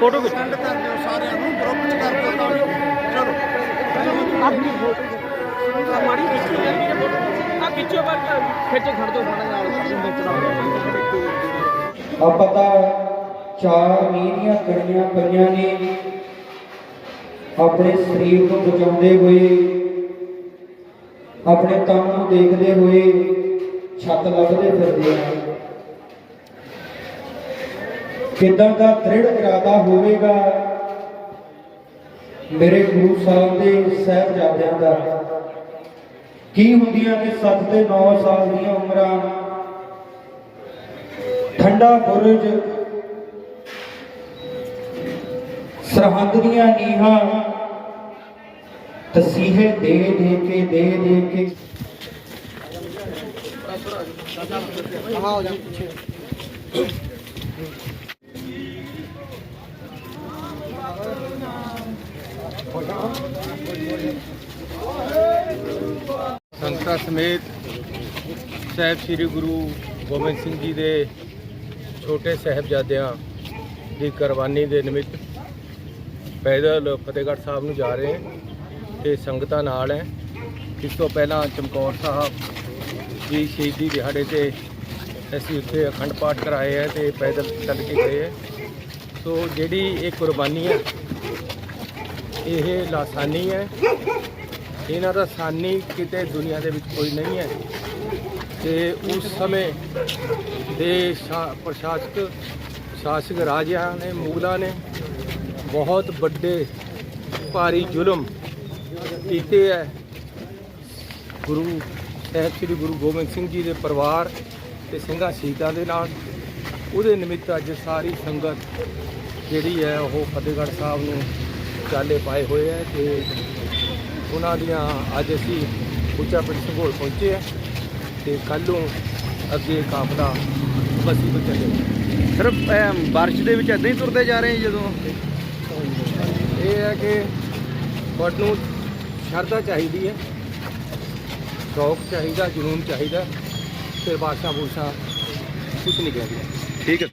Photo ਖਿੱਚ। Send ਕਰ ਦਿਓ ਸਾਰਿਆਂ ਨੂੰ ਗਰੁੱਪ ਚ ਕਰ ਦਿਓ ਨਾਲ ਚਲੋ ਮਾੜੀ ਖਿੱਚੋ। ਯਾਰ ਵੀਰੇ ਫੋਟੋ ਆ ਖਿੱਚੋ ਪਰ ਖਿੱਚ ਖੜ ਦੋ ਮਾੜਾ ਨਾਲ ਆ ਪਤਾ ਚਾਰ ਮੀਂਹ ਦੀਆਂ ਕਣੀਆਂ ਪਈਆਂ ਨੇ। ਆਪਣੇ ਸਰੀਰ ਨੂੰ ਬਚਾਉਂਦੇ ਹੋਏ ਆਪਣੇ ਤਨ ਨੂੰ ਦੇਖਦੇ ਹੋਏ ਛੱਤ ਲੱਭਦੇ ਫਿਰਦੇ ਆ। ਕਿੱਦਾਂ ਦਾ ਦ੍ਰਿੜ ਇਰਾਦਾ ਹੋਵੇਗਾ, ਮੇਰੇ ਗੁਰੂ ਸਾਹਿਬ ਦੇ ਸਾਹਿਬਜ਼ਾਦਿਆਂ ਦਾ। ਕੀ ਹੁੰਦੀਆਂ ਨੇ 7 ਤੇ 9 ਸਾਲ ਦੀਆਂ ਉਮਰਾਂ? ਠੰਡਾ ਬੁਰਜ, ਸਰਹੰਦ ਦੀਆਂ ਨੀਹਾਂ, ਤਸੀਹੇ ਦੇ ਦੇ ਕੇ, ਦੇ ਦੇ ਕੇ। ਸੰਗਤਾਂ ਸਮੇਤ ਸਾਹਿਬ ਸ੍ਰੀ ਗੁਰੂ ਗੋਬਿੰਦ ਸਿੰਘ ਜੀ ਦੇ ਛੋਟੇ ਸਾਹਿਬਜ਼ਾਦਿਆਂ ਦੀ ਕੁਰਬਾਨੀ ਦੇ ਨਿਮਿਤ ਪੈਦਲ ਫਤਿਹਗੜ੍ਹ ਸਾਹਿਬ ਨੂੰ ਜਾ ਰਹੇ ਹਾਂ ਤੇ ਸੰਗਤਾਂ ਨਾਲ ਹੈ। ਇਸ ਤੋਂ ਪਹਿਲਾਂ ਚਮਕੌਰ ਸਾਹਿਬ ਦੀ ਸ਼ਹੀਦੀ ਦਿਹਾੜੇ ਤੇ ਅਸੀਂ ਉੱਥੇ ਅਖੰਡ ਪਾਠ ਕਰਾਏ ਹੈ ਤੇ ਪੈਦਲ ਚੱਲ ਕੇ ਗਏ ਹੈ। ਸੋ ਜਿਹੜੀ ਇਹ ਕੁਰਬਾਨੀ ਹੈ ਇਹ ਲਾਸਾਨੀ ਹੈ। ਇਹਨਾਂ ਦਾ ਸਾਨੀ ਕਿਤੇ ਦੁਨੀਆ ਦੇ ਵਿੱਚ ਕੋਈ ਨਹੀਂ ਹੈ। ਤੇ ਉਸ ਸਮੇਂ ਦੇ ਸ਼ਾ- ਪ੍ਰਸ਼ਾਸਕ, ਸ਼ਾਸਕ ਰਾਜਿਆਂ ਨੇ, ਮੁਗਲਾਂ ਨੇ ਬਹੁਤ ਵੱਡੇ ਭਾਰੀ ਜ਼ੁਲਮ ਕੀਤੇ ਹੈ। ਗੁਰੂ ਸਾਹਿਬ, ਸ੍ਰੀ ਗੁਰੂ ਗੋਬਿੰਦ ਸਿੰਘ ਜੀ ਦੇ ਪਰਿਵਾਰ ਤੇ ਸਿੰਘਾਂ ਸ਼ਹੀਦਾਂ ਦੇ ਨਾਲ। ਉਹਦੇ ਨਿਮਿਤ ਅੱਜ ਸਾਰੀ ਸੰਗਤ ਜਿਹੜੀ ਹੈ, ਉਹ ਫਤਿਹਗੜ੍ਹ ਸਾਹਿਬ ਨੂੰ ਚਾਲੇ ਪਾਏ ਹੋਏ ਹੈ ਤੇ ਉਹਨਾਂ ਦੀਆਂ ਅੱਜ ਅਸੀਂ ਉੱਚਾ ਪਿੰਡ ਸੰਘੋਲ ਪਹੁੰਚੇ ਆ ਤੇ ਕੱਲ੍ਹ ਨੂੰ ਅੱਗੇ ਕਾਫਲਾ ਬਸੀ ਤੋਂ ਚੱਲੇ ਸਿਰਫ ਬਾਰਿਸ਼ ਦੇ ਵਿੱਚ ਇਦਾਂ ਹੀ ਤੁਰਦੇ ਜਾ ਰਹੇ ਜਦੋਂ? ਇਹ ਹੈ ਕਿ ਤੁਹਾਨੂੰ ਸ਼ਰਧਾ ਚਾਹੀਦੀ ਹੈ ਸ਼ੌਕ ਚਾਹੀਦਾ ਜਨੂਨ ਚਾਹੀਦਾ ਤੇ ਬਾਸ਼ਾ ਬੂਸ਼ਾ ਕੁਝ ਨਹੀਂ ਕਹਿੰਦੀ ਠੀਕ ਹੈ।